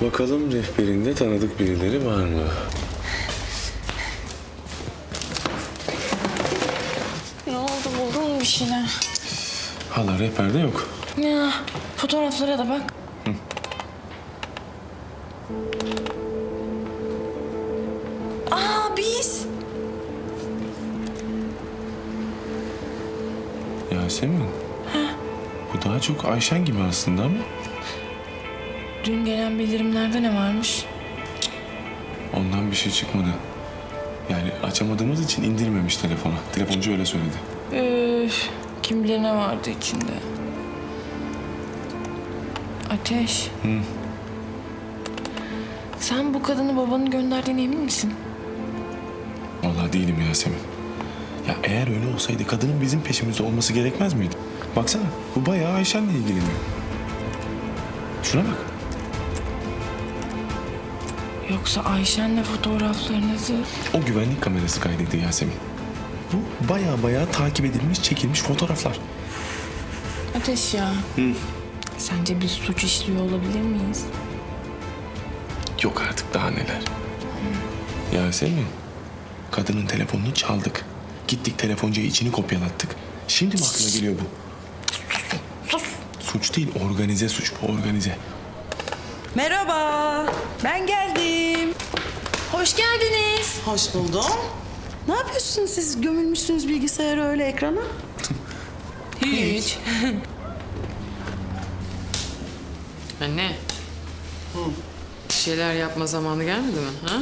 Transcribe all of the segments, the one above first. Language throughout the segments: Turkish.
Bakalım rehberinde tanıdık birileri var mı? Ne oldu buldun mu bir şeyler? Hala rehberde yok. Ya fotoğraflara da bak. Aa biz. Yasemin. Bu daha çok Ayşen gibi aslında ama Dün gelen bildirimlerde ne varmış? ondan bir şey çıkmadı. Yani açamadığımız için indirmemiş telefona. Telefoncu öyle söyledi. Üf, kim bilir ne vardı içinde. Ateş. Sen bu kadını babanın gönderdiğine emin misin? Vallahi değilim Yasemin. Ya eğer öyle olsaydı kadının bizim peşimizde olması gerekmez miydi? Baksana bu bayağı Ayşen'le ilgileniyor. Şuna bak. Yoksa Ayşen'le fotoğraflarınızı... O güvenlik kamerası kaydıydı Yasemin. Bu bayağı bayağı takip edilmiş, çekilmiş fotoğraflar. Ateş ya. Sence biz suç işliyor olabilir miyiz? Yok artık daha neler. Yasemin, kadının telefonunu çaldık. Gittik telefoncuya içini kopyalattık. Şimdi mi aklına geliyor bu? Sus. Suç değil, organize suç bu, organize. Merhaba, ben geldim. Hoş geldiniz. Hoş buldum. Ne yapıyorsunuz siz? Gömülmüşsünüz bilgisayara öyle ekrana. Hiç. Anne. Bir şeyler yapma zamanı gelmedi mi? Ha?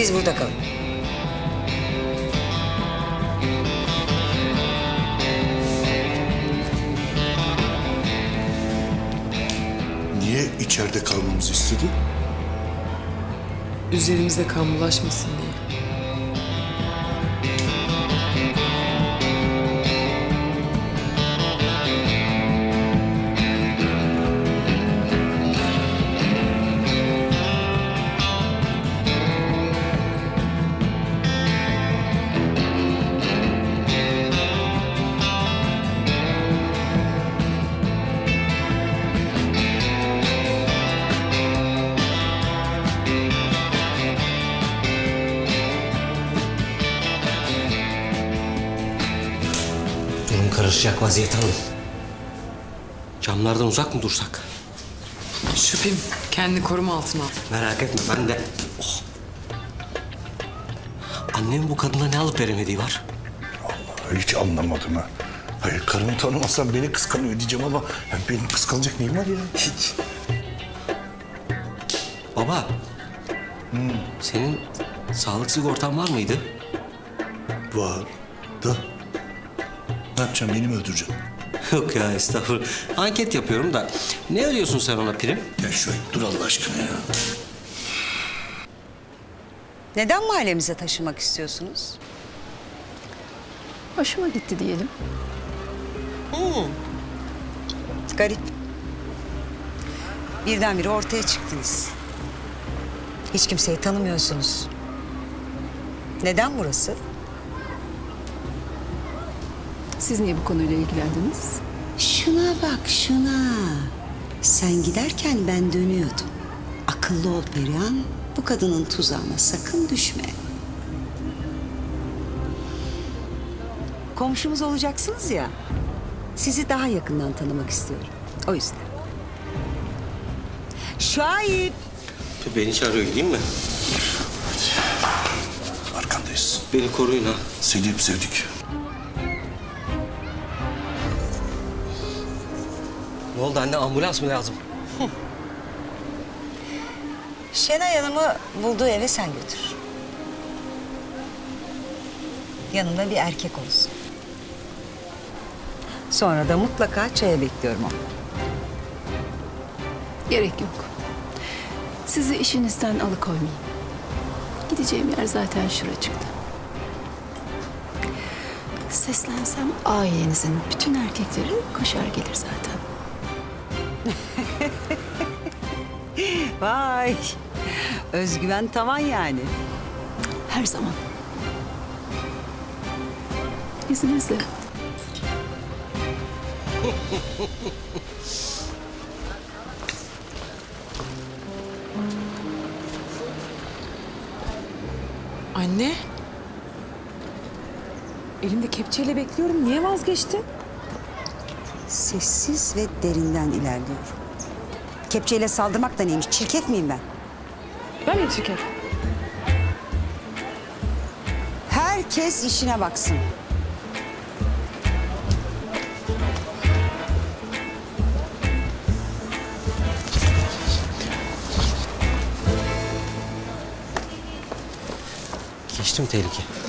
Siz burada kalın. Niye içeride kalmamızı istedi? Üzerimizde kan bulaşmasın diye. Karışacak vaziyet alın. Camlardan uzak mı dursak? Şüphem kendi koruma altına al. Merak etme ben de. Oh. Annemin bu kadına ne alıp veremediği var? Hiç anlamadım ha. Hayır karımı tanımasam beni kıskanıyor diyeceğim ama hem benim kıskanacak neyim var ya? Hiç. Baba. Senin sağlık sigortan var mıydı? Var da ne yapacağım beni mi öldüreceksin? Yok ya estağfurullah. Anket yapıyorum da. Ne ödüyorsun sen ona prim? Ya şöyle dur Allah aşkına ya. Neden mahallemize taşımak istiyorsunuz? Hoşuma gitti diyelim. Garip. Birdenbire ortaya çıktınız. Hiç kimseyi tanımıyorsunuz. Neden burası? Siz niye bu konuyla ilgilendiniz? Şuna bak şuna. Sen giderken ben dönüyordum. Akıllı ol Perihan. Bu kadının tuzağına sakın düşme. Komşumuz olacaksınız ya. Sizi daha yakından tanımak istiyorum. O yüzden. Şahip. Beni çağırıyor gideyim mi? Arkandayız. Beni koruyun ha. Seni hep sevdik. Ne oldu anne ambulans mı lazım? Şenay Hanım'ı bulduğu eve sen götür. Yanında bir erkek olsun. Sonra da mutlaka çaya bekliyorum onu. Gerek yok. Sizi işinizden alıkoymayayım. Gideceğim yer zaten şuracıkta. Seslensem ailenizin bütün erkekleri koşar gelir zaten. Vay. Özgüven tavan yani. Her zaman. İzninizle. Anne. Elimde kepçeyle bekliyorum. Niye vazgeçtin? Sessiz ve derinden ilerliyorum. Kepçeyle saldırmak da neymiş? Çirkef miyim ben? Ben mi çirkef? Herkes işine baksın. Geçtim tehlike.